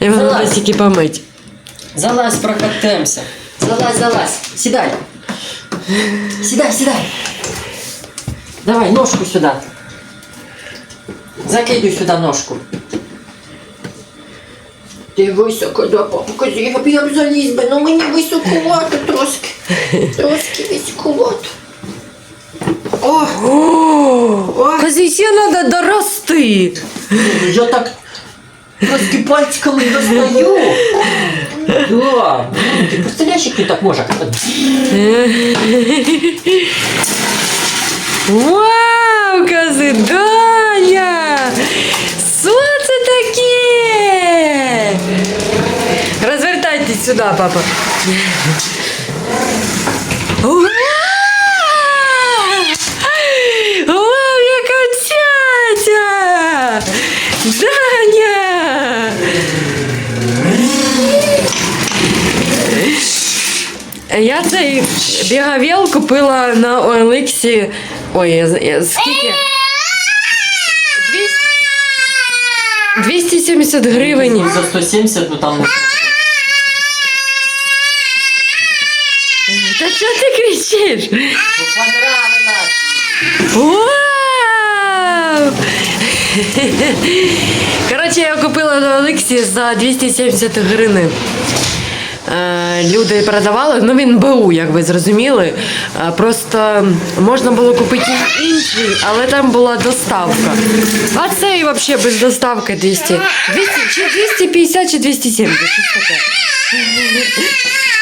Я Залазь. буду тільки помить. Залазь, прокатемся. Залазь, залазь. Сідай. Сідай, сідай. Давай, ножку сюди. Закидуй сюди ножку. Ти високо, да, папа, я б я б заліз би, ну мені високувато трошки. Трошки високувато. О, О, кази, ще треба дорости. я так трошки пальчиками достаю. Да. Ти представляєш, як ти так може? Вау, кази, Даня! Що це таке? Розвертайтесь сюди, папа. Вау! Вау, яка цяця! Даня! Я цей бігавіл купила на OLX. Ой, скільки? 270 гривень. За 170, ну там... Та що ти кричиш? Вау! Коротше, я купила на Олексі за 270 гривень. Е, Люди продавали, ну він БУ, як ви зрозуміли. Е, Просто можна було купити інший, але там була доставка. А цей взагалі без доставки 200. 200 чи 250 чи 270, щось таке.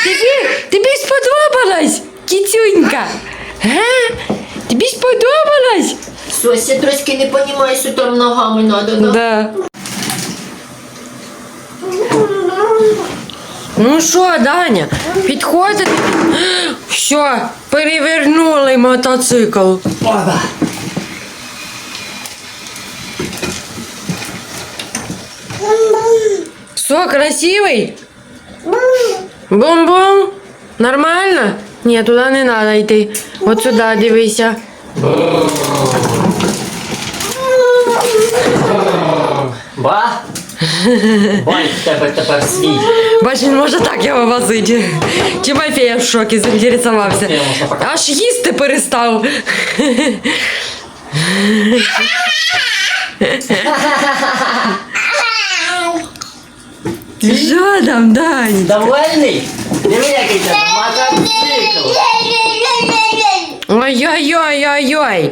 Тобі, тобі сподобалось, кіцюнька? Га? Тобі сподобалось? Сось, я трошки не розумію, що там ногами надо, да? Да. Ну що, Даня, підходите? Що, перевернули мотоцикл. Опа. Що, красивий? Бум-бум? Нормально? Ні, туди не треба йти. От сюди дивися. Ба? Бай в тебе тепер свій. Бач, він може так його возити. Тимофія в шокі заінтересувався. Тимофія можна пока- Аж їсти перестав. Що там, Дань? Довольний? Диви, який тебе мотоцикл. Ой-ой-ой-ой-ой.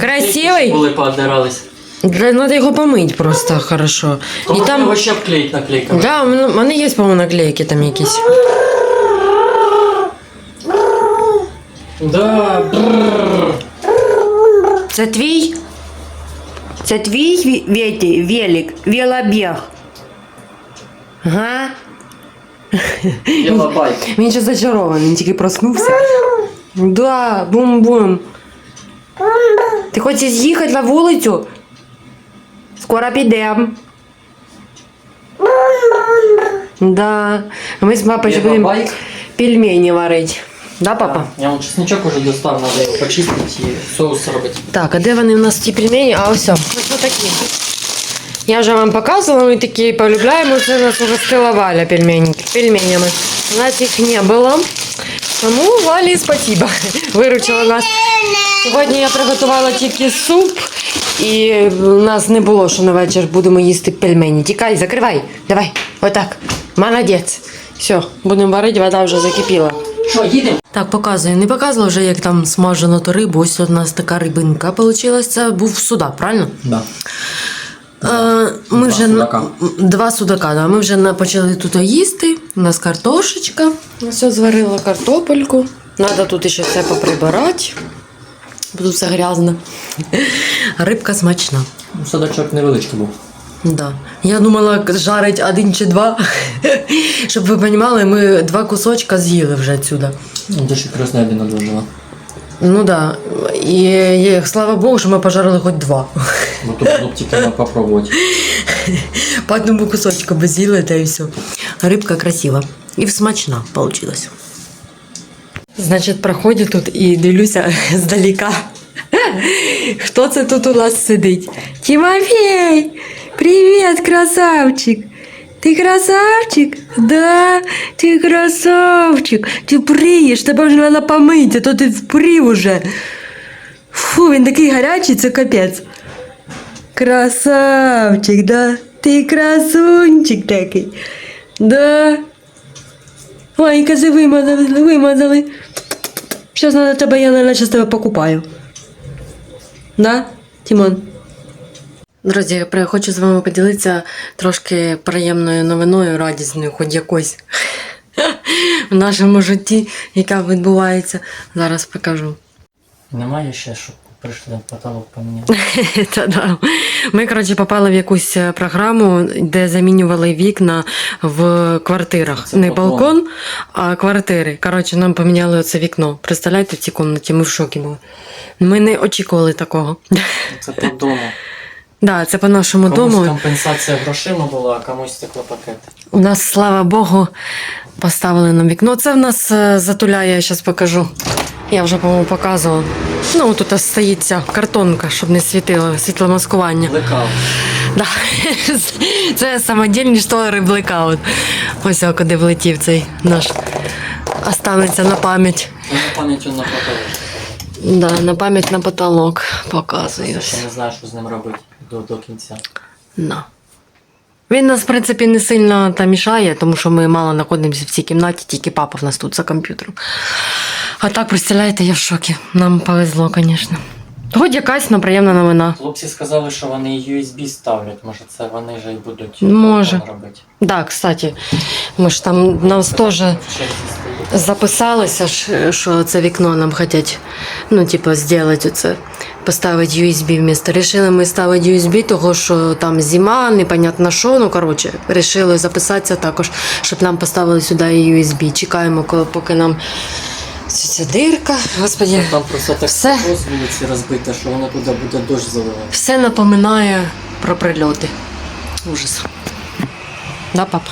Красивий? Були поодирались. Да, Надо його помить просто хорошо. І Там його ще обклеїть наклейками. Да, в мене- є, по-моєму, наклейки там якісь. Да. бррр. Це твій? Це твій ві- Вєті, велик, велобіг? Га? Єлабайк. Він ще зачарований, він тільки проснувся. Да, бум-бум. Ти хочеш з'їхати на вулицю? Скоро підемо. Да. Ми з папою ще будемо Єлабайк. пельмені варити. Да, папа? Я вам чесничок уже достав, надо його почистити і соус робити. Так, а де вони в нас ті пельмені? А ось. Ось такі. Я вже вам показувала, ми такі полюбляємо. Це нас угостила Валя пельмені, пельменями. У нас їх не було. Тому Валі спасибо. Виручила нас. Сьогодні я приготувала тільки суп, і у нас не було, що на вечір будемо їсти пельмені. Тікай, закривай. Давай. Отак. Молодець. Все, будемо варити, вода вже закипіла. Що, їдемо? Так, показую. Не показувала вже, як там смажено ту рибу. Ось у нас така рибинка вийшла. Це був судак, правильно? Да. Е, ми Два вже судака. два судака. Да. Ми вже почали тут їсти. У нас картошечка. Все зварила картопельку. Треба тут ще все поприбирати. Бо тут все грязно. Рибка смачна. Садочок невеличкий був. Да. Я думала жарить один чи два. Щоб ви розуміли, ми два кусочка з'їли вже отсюда. Ну, дуже красна один одложила. Ну да. І, і слава Богу, що ми пожарили хоч два. Бо тут було б тільки на попробувати. По одному кусочку би з'їли, та і все. Рибка красива. І смачна получилась. Значить, проходжу тут і дивлюся здалека. Хто це тут у нас сидить? Тимофей! Привіт, красавчик! Ти красавчик? Да, ти красавчик. Ти бриєш, тебе вже треба помити, а то ти впрів уже. Фу, він такий гарячий, це капець. Красавчик, да? Ти красунчик такий. Да. Ой, кажи, вимазали, вимазали. Зараз на тебе, я, наверное, зараз тебе покупаю. Да, Тимон? Друзі, я хочу з вами поділитися трошки приємною новиною, радісною, хоч якось в нашому житті, яка відбувається. Зараз покажу. Немає ще, щоб прийшли потолок поміняти. Та-да. Ми, коротше, попали в якусь е, програму, де замінювали вікна в квартирах. Це Не балкон. балкон, а квартири. Коротше, нам поміняли оце вікно. Представляєте, в цій кімнаті ми в шокі були. Ми не очікували такого. Це по дому. Да, це по нашому Комусь дому. компенсація грошима була, а комусь стеклопакет. У нас, слава Богу, поставили нам вікно. Це в нас е, затуляє, я зараз покажу. Я вже, по-моєму, показувала. Ну, тут стоїть ця картонка, щоб не світило світломаскування. Лекав. Да. Це самодільні штори блекаут. Ось о, куди влетів цей наш. Останеться на пам'ять. Я на пам'ять на потолок. Да, на пам'ять на потолок показую. Я ще не знаю, що з ним робити до, до кінця. Да. Він нас, в принципі, не сильно та мішає, тому що ми мало знаходимося в цій кімнаті, тільки папа в нас тут за комп'ютером. А так, представляєте, я в шокі. Нам повезло, звісно. Хоч якась но приємна новина. Хлопці сказали, що вони USB ставлять, може це вони же і будуть Може. робити. Да, кстати, ми ж там нас теж записалися, що це вікно нам хочуть, ну, типу, зробити оце, поставити USB вмісто. Рішили ми ставити USB, того що там зима, непонятно що, ну, коротше, рішили записатися також, щоб нам поставили сюди USB. Чекаємо, коли, поки нам ця ця дирка, господи, Там просто так Все. з вулиці розбите, що воно туди буде дощ заливати. все напоминає про прильоти. Ужас. Да, папа?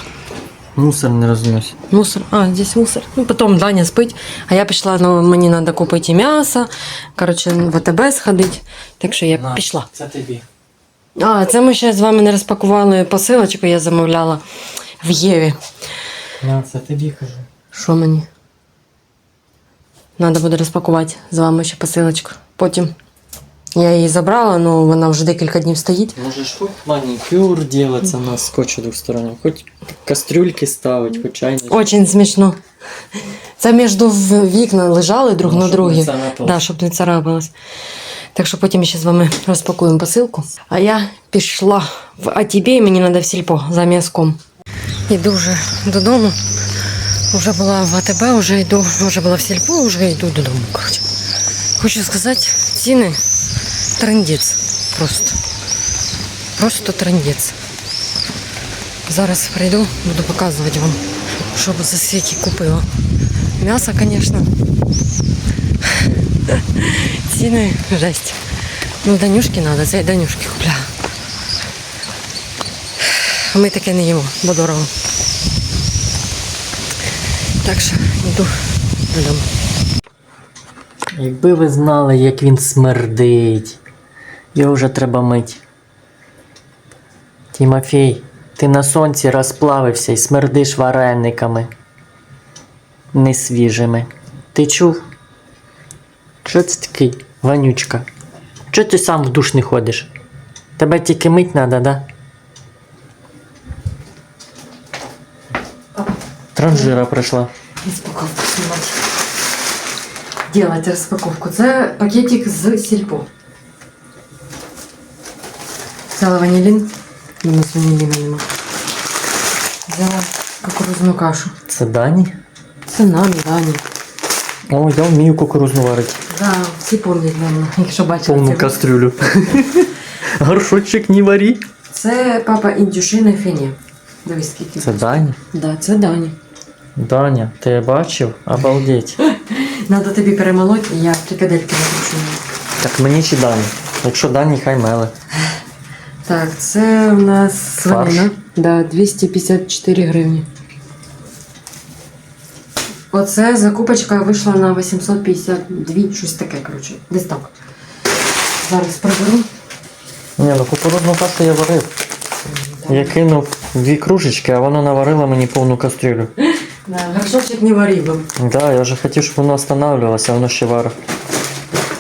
Мусор не розносить. Мусор. А, здесь мусор. Ну, потом Даня спить. А я пішла, ну, мені треба купити м'ясо. Коротше, в АТБ сходити. Так що я На, пішла. Це тобі. А, це ми ще з вами не розпакували посилочку, я замовляла в Єві. На, це тобі кажу. Що мені? Треба буде розпакувати з вами ще посилочку. Потім. Я її забрала, але вона вже декілька днів стоїть. Можеш хоч манікюр делаться на скотчі двосторонньому, хоч кастрюльки ставить, хоч чайнички. Очень смішно. Це між вікна лежали друг Ну, на щоб другі. Да, щоб не царапалось. Так що потім ще з вами розпакуємо посилку. А я пішла в АТБ, і мені треба в сільпо за м'язком. Йду вже додому. Вже була в АТБ, вже йду, вже була в сільпо, вже йду додому. Хочу сказати, ціни трендець. Просто. Просто трендець. Зараз прийду, буду показувати вам, що за скільки купила. М'ясо, звісно. Ціни жесть. Ну, Данюшки треба, це я Данюшки купляю. Ми таке не їмо, бо дорого. Так що йду додому. Якби ви знали, як він смердить. Його вже треба мить. Тімофій, ти на сонці розплавився і смердиш варениками. Несвіжими. Ти чув? Що це такий, Ванючка? Чого ти сам в душ не ходиш? Тебе тільки мить треба, да? Транжира прийшла. Розпаковку знімати. Делать розпаковку. Це пакетик з сільпо. Взяла ванілін. У нас ваніліна нема. Взяла кукурузну кашу. Це Дані? Це нам, Дані. О, я вмію кукурузну варити. Да, всі пам'ятають, наверное, якщо бачили Повну це. кастрюлю. Горшочек не вари. Це папа індюшине фіні. Дивись, скільки. Це Даня? Да, це Дані. Даня, ти бачив? Обалдеть. Надо тобі перемолоти, я фрикадельки накручу. Так мені чи Дані? Якщо Дані, хай меле. Так, це у нас свинина. Да, 254 гривні. Оце закупочка вийшла на 852, щось таке, коротше. Десь так. Зараз приберу. Ні, ну кукурудзну кашу я варив. Я кинув дві кружечки, а вона наварила мені повну кастрюлю. Да, горшочок не варив. Да, я вже хотів, щоб воно останавливалося, а воно ще варить.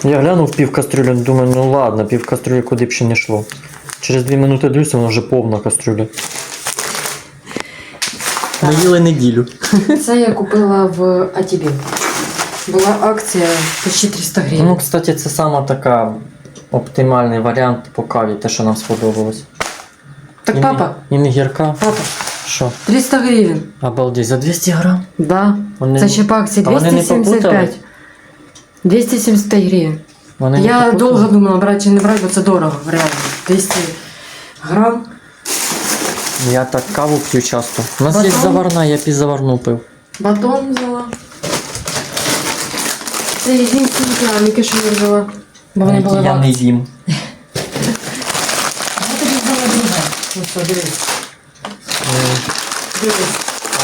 Я глянув пів кастрюлі, думаю, ну ладно, пів кастрюлі куди б ще не йшло. Через дві минути дивлюся, воно вже повна кастрюля. Ми їли неділю. Це я купила в ATB. Була акція почти 300 гривень. Ну, кстати, це сама така оптимальний варіант по каві, те, що нам сподобалось. так, І не- папа, І не гірка. папа, Що? 300 гривень. Обалдеть, за 200 грам? Да. Вони- Це ще по акції А вони не 275. попутали? 275 гривень. Вони не Я попутали? довго думала, брати чи не брати, бо це дорого, реально. 200 грам. Я так каву п'ю часто. У нас є Батон? заварна, я півзаварну пив. Батон взяла. Це єдині пряники, що взяла. Бо вони були в я не їм. Я тобі взяла друге. Ось що, дивись.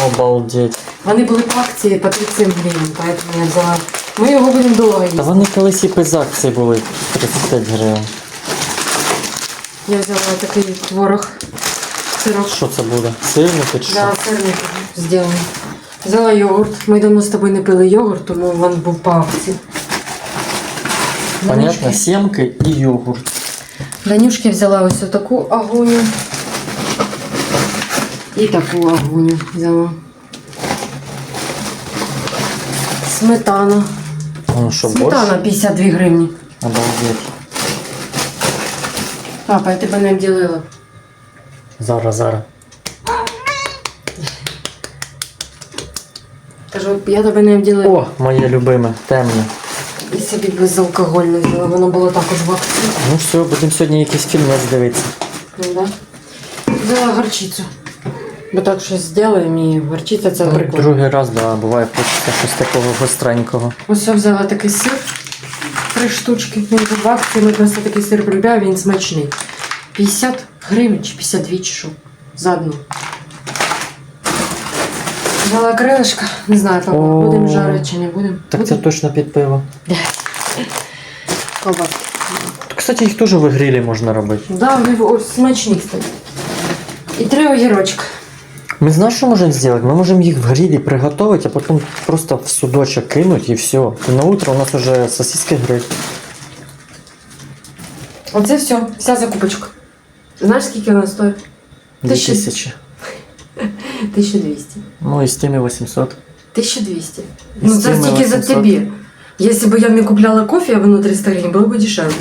Обалдеть. Вони були по акції по 37 гривень, поэтому я взяла. Ми його будемо довго Та їсти. вони колись і без акції були 35 гривень. Я взяла такий творог. Сирок. Що це буде? Сирники чи що? Да, сирник зроблений. Взяла йогурт. Ми давно з тобою не пили йогурт, тому він був по акції. Понятно, Данюшки- сімки і йогурт. Данюшки взяла ось таку агоню. І таку агоню взяла. Сметана. Ну що. Сметана 52 гривні. Обалдеть. Папа, я тебе не обділила. Зараз, зараз. Кажу, я тебе не обділила. О, моє любиме, темне. І собі безалкогольне взяла. Воно було також в акції. Ну все, будемо сьогодні якийсь фільм дивитися. Ну, да. Взяла горчицю. Бо так щось зробимо і горчиця це прикольно. Другий раз, да, буває хочеться щось такого гостренького. Ось я взяла такий сир. Три штучки. Він в ми просто такий сир полюбляємо, він смачний. 50 гривень чи 52 чи що. За одну. Взяла крилишка. Не знаю, там О. будемо жарити чи не будемо. Так це точно під пиво. Колбаски. Кстати, їх теж в грилі можна робити. Да, вони смачні, кстати. І три огірочка. Ми знаєш, що можемо зробити? Ми можемо їх в грилі приготувати, а потім просто в судочок кинути і все. І на утро у нас вже сосиски гриль. Оце все, вся закупочка. Знаєш, скільки вона стоїть? Тисяча. 2000. 1200. Ну і з тими 800. 1200. І Ну з це цими тільки за 800. тобі. Якщо б я не купляла кофе, а воно 300 гривень, було б дешевле.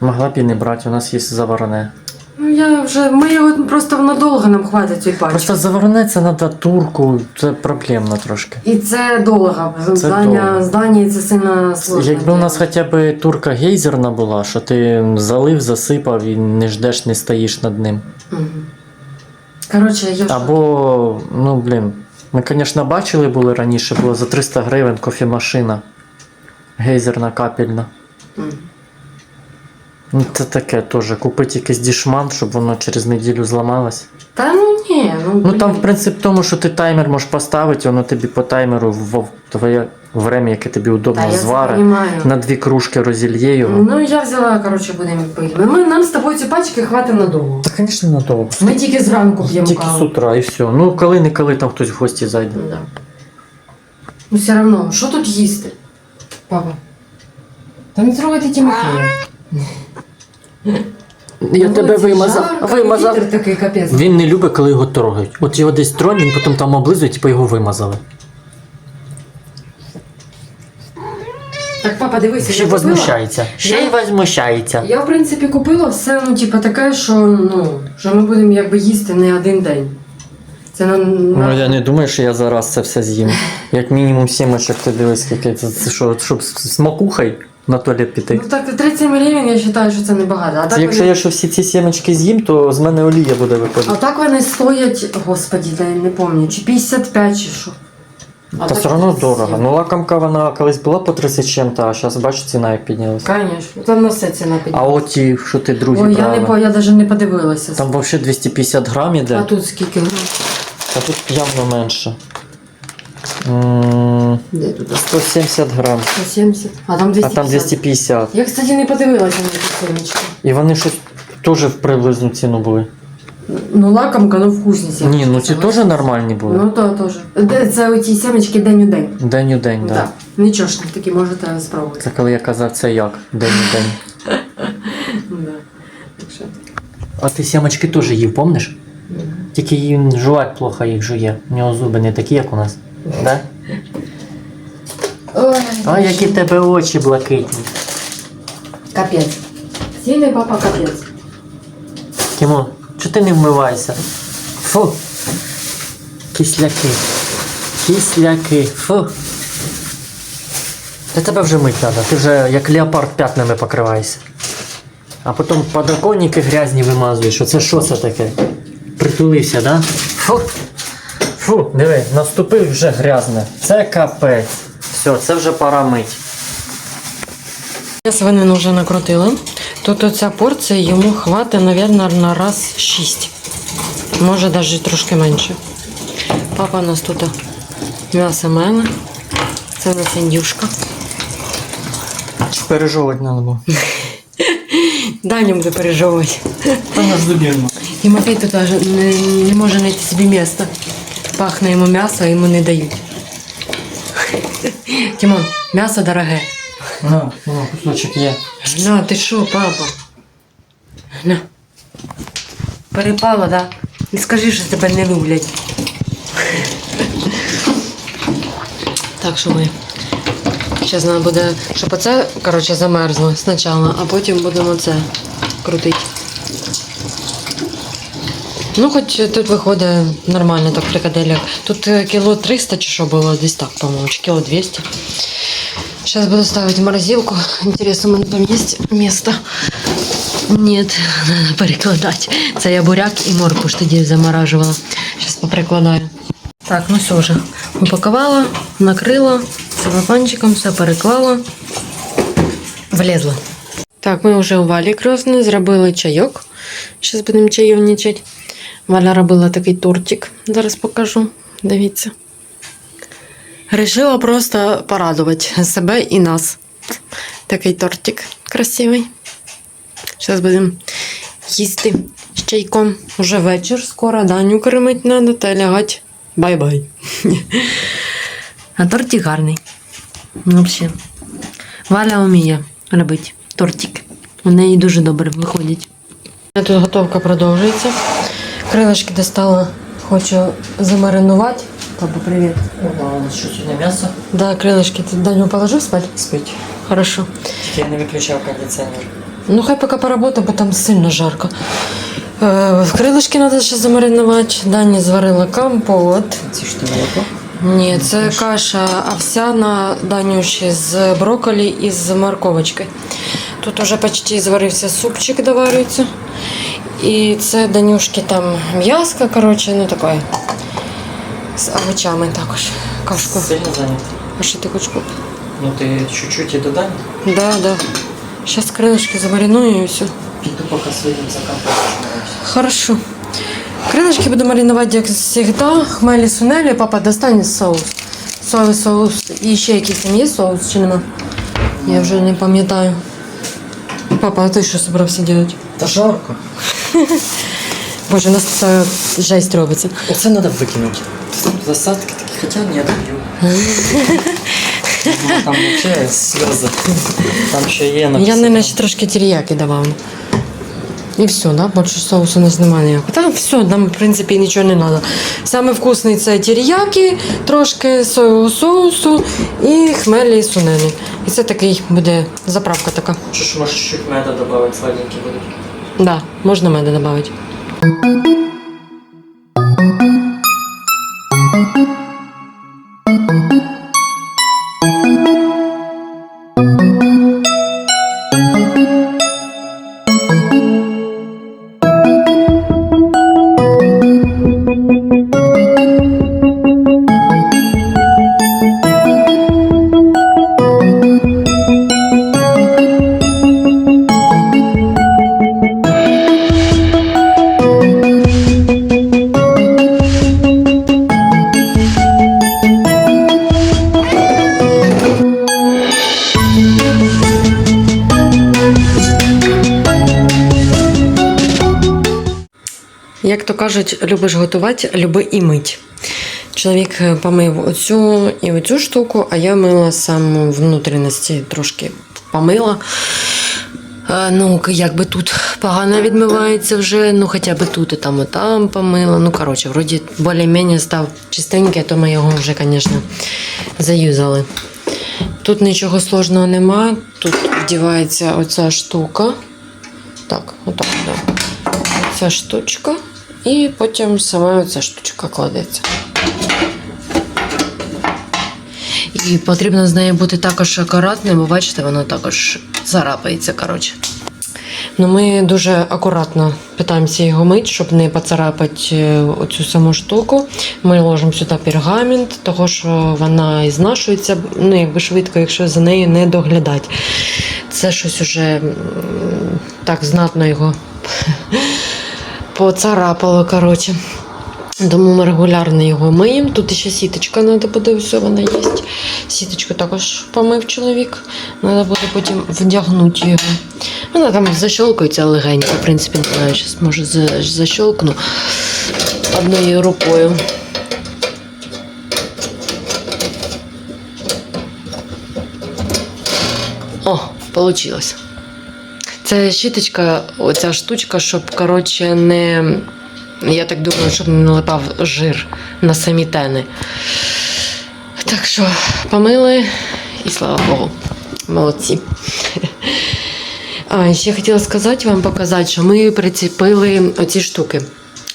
Могла б і не брати, у нас є заварене. Ну я вже, ми його просто надовго нам хватить цей пачки. Просто заварене це треба турку, це проблемно трошки. І це дорого. Здання, дорого. здання це сильно сложно. Якби у нас хоча б турка гейзерна була, що ти залив, засипав і не ждеш, не стоїш над ним. Мгм. Коротше, я Або, ну блін, ми, звісно, бачили були раніше, було за 300 гривень кофемашина. Гейзерна капельна. Мгм. Ну, це таке теж. Купити якийсь дішман, щоб воно через неділю зламалось. Та ну ні, ну, Ну там, в принципі, в тому, що ти таймер можеш поставити, воно тобі по таймеру в твоє время, яке тобі Та удобно я це звари, понімаю. на дві кружки розільє його. Ну я взяла, коротше, будемо пити. Ми, нам з тобою ці пачки хватить надовго. Та, звісно, надовго. Ми тільки зранку п'ємо Тільки з каву. утра і все. Ну, коли-неколи там хтось в гості зайде. Ну, да. ну все одно, що тут їсти? Папа. Та не трогайте Тимофія. Я Ну, тебе вимазав. Вимазав. Вітер такий капець. Він не любить, коли його трогають. От його десь тронь, він потім там облизує, типу його вимазали. Так, папа, дивися, Ще я купила. возмущається. Ще й возмущається. Я, в принципі, купила все, ну, типу, таке, що, ну, що ми будемо якби їсти не один день. Це на, на... Ну я не думаю, що я зараз це все з'їм. Як мінімум сімочок, ти дивись, скільки це, це що, щоб з з макухой. На туалет піти. Ну так 37 гривень я вважаю, що це небагато. А так, Якщо вони... я ще всі ці сімечки з'їм, то з мене олія буде виходити. а так вони стоять, господі, я не пам'ятаю, чи 55 чи що. А Та так все одно 37. дорого. Ну лакомка вона колись була по 30 чим-то, а зараз бач, ціна як піднялась. Конечно, там на все ціна А підняла. от ті, що ти друзі Ой, я не по, я навіть не подивилася. там взагалі 250 грам А тут скільки грам? а тут явно менше. Де тут? 170 грам, 170. А там а 250. там 250. Я, кстати, не подивилася на ці семечки. І вони щось теж в приблизну ціну були. Ну, лакомка, ну вкусні. Ні, ну ці теж нормальні були. Ну, то теж. Де- Це оті семечки день у день. День у день, так. Да. Да. Нічого ж таки можете спробувати. Це коли я казав, це як? День у день. Да. Так що. А ти сімочки теж їв, помниш? Тільки їм жувати плохо їх жує. У нього зуби не такі, як у нас. Да? Ой, А які в тебе очі блакитні. Капець. Сильний папа капець. Тімо, чого ти не вмиваєшся? Фу. Кисляки. Кисляки. Фу. Та тебе вже мить треба. Ти вже як леопард п'ятнами покриваєшся. А потім подоконники грязні вимазуєш. Оце що це таке? Притулився, да? Фу. Фу, диви, наступив вже грязне. Це капець. Все, це вже пора мить. Я свинину вже накрутила. Тут оця порція йому хватить, мабуть, на раз 6. Може навіть трошки менше. Папа у нас тут м'ясо мене. Це у нас індюшка. Пережовувати треба було. Даню буде пережовувати. Та наш зубірно. І Матей тут не, не може знайти собі місце. Пахне йому м'ясо, а йому не дають. Тимон, м'ясо дороге. На, на, кусочок є. На, ти що, папа? На. Перепало, да? Не скажи, що тебе не люблять. Так що ми. Зараз треба буде, щоб оце, коротше, замерзло спочатку, а потім будемо це крутити. Ну, хоч тут виходить нормально так фрикаделек. Тут е, кіло 300 чи що було, десь так, по-моєму, чи кіло 200. Сейчас буду ставить в морозилку. Интересно, мене там есть место? Нет, надо перекладати. Це я буряк і морку ж тоді заморажувала. Зараз поприкладаю. Так, ну все вже. Упакувала, накрила целофанчиком, все переклала. Влезла. Так, ми вже у Валі Кросни зробили чайок. Зараз будемо чайовничати. Валя робила такий тортик. Зараз покажу. Дивіться. Решила просто порадувати себе і нас. Такий тортик красивий. Зараз будемо їсти з чайком. Уже вечір, скоро Даню кормить треба та лягати. Бай-бай. А тортик гарний. Взагалі. Валя вміє робити тортик. У неї дуже добре виходить. Тут готовка продовжується. Крилишки достала, хочу замаринувати. Папа, привіт. Що сьогодні м'ясо? Да, крылышки. Ты Даню положил спать? Спить. Хорошо. Тільки я не виключав кондиціонер. Ну, хай пока поработаю, бо там сильно жарко. Е, крилишки треба ще замаринувати. Дані зварила компот. Ці ж ти молоко? Ні, це каша овсяна Данюші з брокколі і з морковочкою. Тут уже почти зварився супчик, доварюється. І це Данюшки там м'яско, коротше, ну таке. З овочами також. Кашку. Сильно зайнятий. А що ти хочеш купити? Ну ти чуть-чуть і додай. Да, да. Сейчас крылышки замариную и все. Піду поки своїм закапаю. Хорошо. Крылышки буду мариновать, как всегда. Хмели сунели. Папа, достань соус. Соевый соус. І ще якийсь там є соус чи нема? Я вже не пам'ятаю. Папа, а ти що собрався делать? Та жарко. Боже, у нас це жесть робиться. Оце треба викинути. Засадки такі, хоча ні, я даю. Там взагалі сльози. Там ще є Я, написано. наверное, ще трошки теріяки давав. І все, да? Більше соусу у нас немає ніякого. Та все, нам, в принципі, нічого не треба. Саме вкусний це теріяки, трошки соєвого соусу і хмелі сунені. І це такий буде заправка така. Що ж можеш чуть меда додати, сладенький будуть. Да, можна меда додати. Любиш готувати, люби і мить. Чоловік е, помив оцю і оцю штуку, а я мила сам внутрішності трошки помила. Е, Ну, як тут погано відмивається вже, ну хоча б тут і там, і там помила. Ну, коротше, вроді більш-менш став чистенький, а то ми його вже, звісно, заюзали. Тут нічого сложного нема. Тут вдівається оця штука. Так, отак, да. Ця штучка. І потім сама оця штучка кладеться. І потрібно з нею бути також акуратним, бо бачите, воно також зарапається. коротше. Ну, ми дуже акуратно питаємося його мити, щоб не поцарапати е, оцю саму штуку. Ми ложимо сюди пергамент, того що вона і знашується ну, якби швидко, якщо за нею не доглядати. Це щось уже так знатно його поцарапало. коротше. Тому ми регулярно його миємо. Тут ще сіточка треба буде, все вона є. Сіточку також помив чоловік. Треба буде потім вдягнути його. Вона там защолкується легенько, в принципі, не знаю, зараз може за- защолкну однією рукою. О, получилось. Це щіточка, оця штучка, щоб, коротше, не. Я так думаю, щоб не налипав жир на самі тени. Так що помили і слава Богу. Молодці. А, ще хотіла сказати вам показати, що ми прицепили оці штуки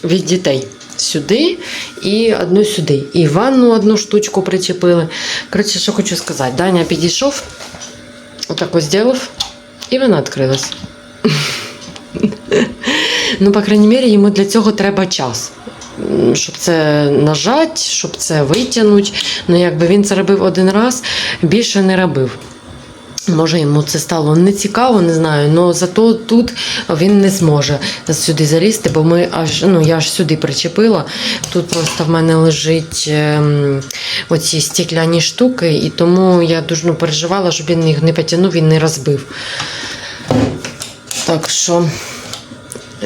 від дітей. Сюди і одну сюди. І ванну одну штучку причепили. Коротше, що хочу сказати. Даня підійшов, отак ось зробив, і вона відкрилась. Ну, по крайній мірі, йому для цього треба час. Щоб це нажати, щоб це витягнути. Ну, якби він це робив один раз, більше не робив. Може, йому це стало не цікаво, не знаю, але зато тут він не зможе сюди залізти, бо ми аж ну я аж сюди причепила. Тут просто в мене лежить ем, оці стекляні штуки, і тому я дуже ну, переживала, щоб він їх не потягнув, він не розбив. Так що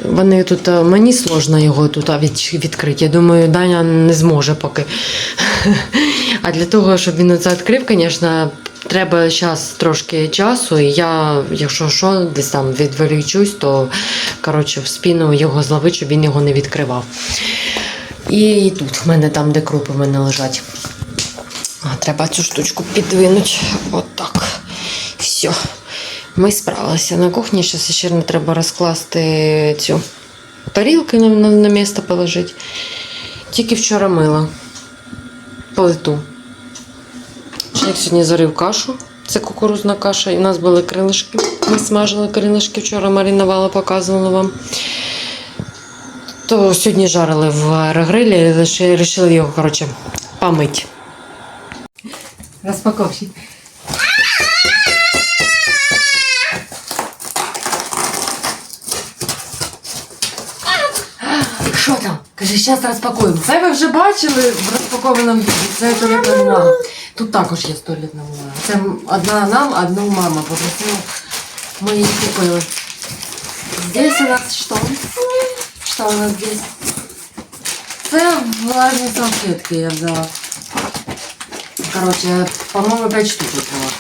вони тут е, мені сложно його тут від, відкрити. Я думаю, Даня не зможе поки. А для того, щоб він це відкрив, звісно, треба зараз трошки часу. І я, якщо що, десь там відволічусь, то коротше в спину його зловить, щоб він його не відкривав. І тут в мене там, де крупи в мене лежать. Треба цю штучку підвинути. Отак. Все. Ми справилися. На кухні ще ще не треба розкласти цю тарілки на, на, на місце положити. Тільки вчора мила плиту. Чоловік сьогодні зарив кашу. Це кукурузна каша. І у нас були крилишки. Ми смажили крилишки вчора, маринувала, показувала вам. То сьогодні жарили в аерогрилі, лише вирішили його, коротше, помити. Розпаковщик. Що там? Кажи, зараз розпакуємо. Це ви вже бачили в розпакованому відео. Це туалетна бумага. Тут також є туалетна бумага. Це одна нам, одну мама попросила. Ми її купили. Здесь у нас що? Що у нас здесь? Це влажні салфетки я взяла. Короче, по-моему, 5 штук взяла.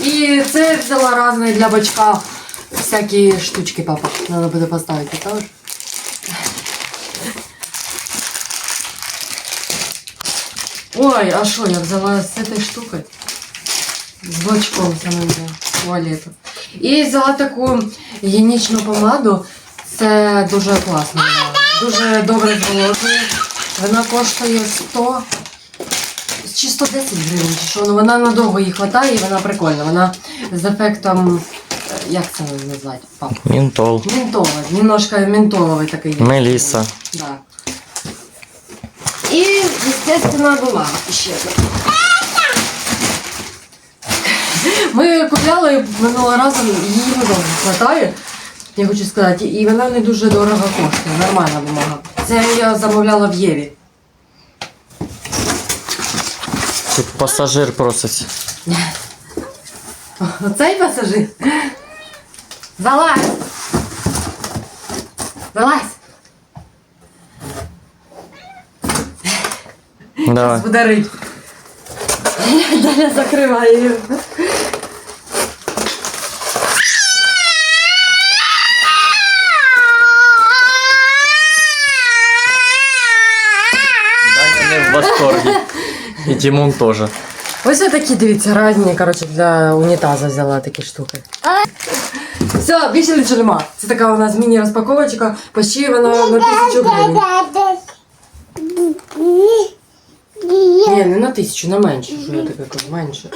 І це взяла різні для бачка всякі штучки, папа. Надо буде поставити теж. Ой, а що, я взяла з цією штукою? З бачком самим туалету. І взяла таку гігієнічну помаду. Це дуже класно. Дуже добре зволожує. Вона коштує 100 чи 110 гривень, чи що. Ну вона надовго їй вистачає і вона прикольна. Вона з ефектом, е, як це назвати? Пап? Мінтол. Ментоловый, немножко ментоловый такой. есть. Мелисса. Да. И, естественно, бумага ще одна. Ми купляли минулого разу, її недовго хватає, я хочу сказати, і вона не дуже дорого коштує, нормальна бумага. Це я замовляла в Єві. Тут пасажир просить. Оцей пасажир. Залазь! Залазь. Давай. Буде рить. Даля закриває. Даня не в восторгі. І Дімон теж. Ось такі, дивіться, різні, коротше, для унітаза взяла такі штуки. Все, більше нічого нема. Це така у нас міні-розпаковочка, почти вона на тисячу гривень. Ні, не на тисячу, на менше, що я таке кажу, менше.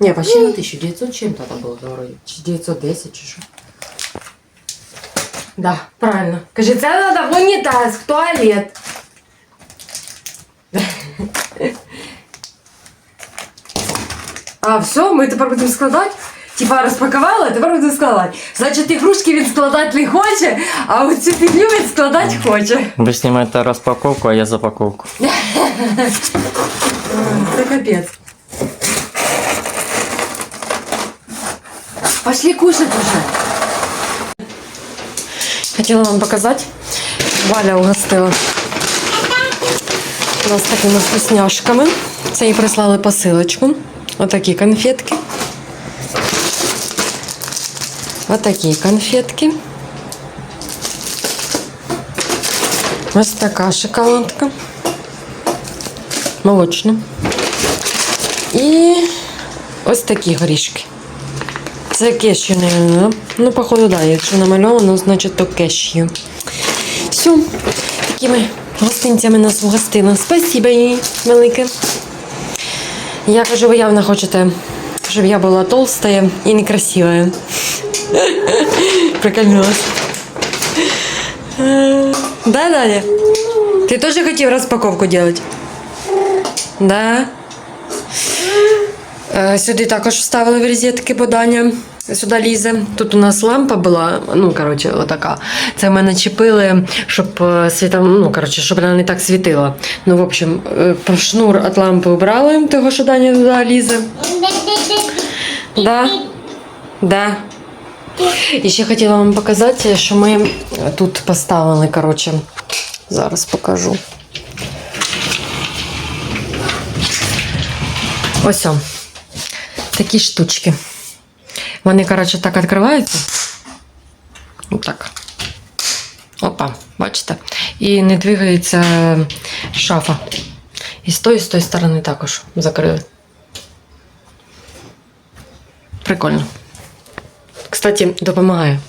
Ні, почти на тисячу, 900 чим-то там було вроді. Чи 910, чи що. Да, правильно. Кажи, це треба в унітаз, в туалет. А, все, ми тепер будемо складати. Типа розпакували, а тепер будемо складати. Значить, ігрушки він складати не хоче, а оцю фігню він складати хоче. Ви знімаєте розпаковку, а я запаковку. Це капець. Пошли кушать уже. Хотела вам показать. Валя угостила нас такими вкусняшками. Це їй прислали посилочку. Отакі конфетки. Отакі конфетки. Ось така шоколадка. Молочна. І ось такі горішки. Це кешю, мабуть. Ну, походу, да. Якщо намальовано, значить то кешю. Все, такими гостинцями нас угостила. Спасибо їй велике. Я кажу, ви явно хочете, щоб я була толстая і некрасивая. Прикольнулась. Да, Даня? Ти теж хотів розпаковку робити? Да. Е, Сюди також вставили в розетки подання. Сюди лізе. Тут у нас лампа була, ну, коротше, отака. Це ми начепили, щоб е, світом, ну, коротше, щоб вона не так світила. Ну, в общем, е, шнур від лампи убрали, того, що Даня туди лізе. Да. Да. І ще хотіла вам показати, що ми тут поставили, коротше, зараз покажу. Ось о. Такі штучки. Вони, коротше, так відкриваються. Отак. Опа, бачите? І не двигається шафа. І з тої, і з тої сторони також закрили. Прикольно. Кстати, допомагає.